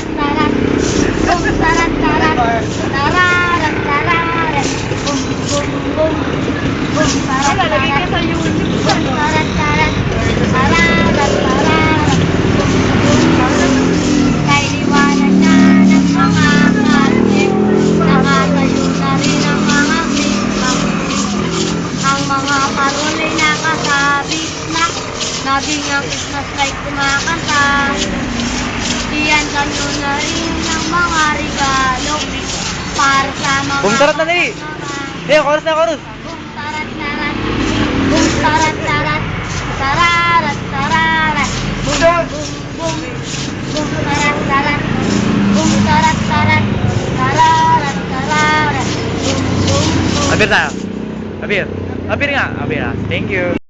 tarat tarat Bum tarat tarat Tararat tararat Bum bum bum Bum tarat tarat Bum tarat tarat Tararat tararat Bum bum bum Kay liwanag na na ang mga ay nakasabit na Nabing ang Christmas light kumakanta Iyan kanyo na rin ang mga regalo Para sa mga Bum, tarat na, dali. Sayaw, chorus na chorus. Bum tarat tarat Bum tarat tarat Tararat tararat Bum bum bum Bum tarat tarat Bum tarat tarat Tararat tararat Bum bum bum Abir tayo. Abir. Abir nga. Abir ah. Thank you.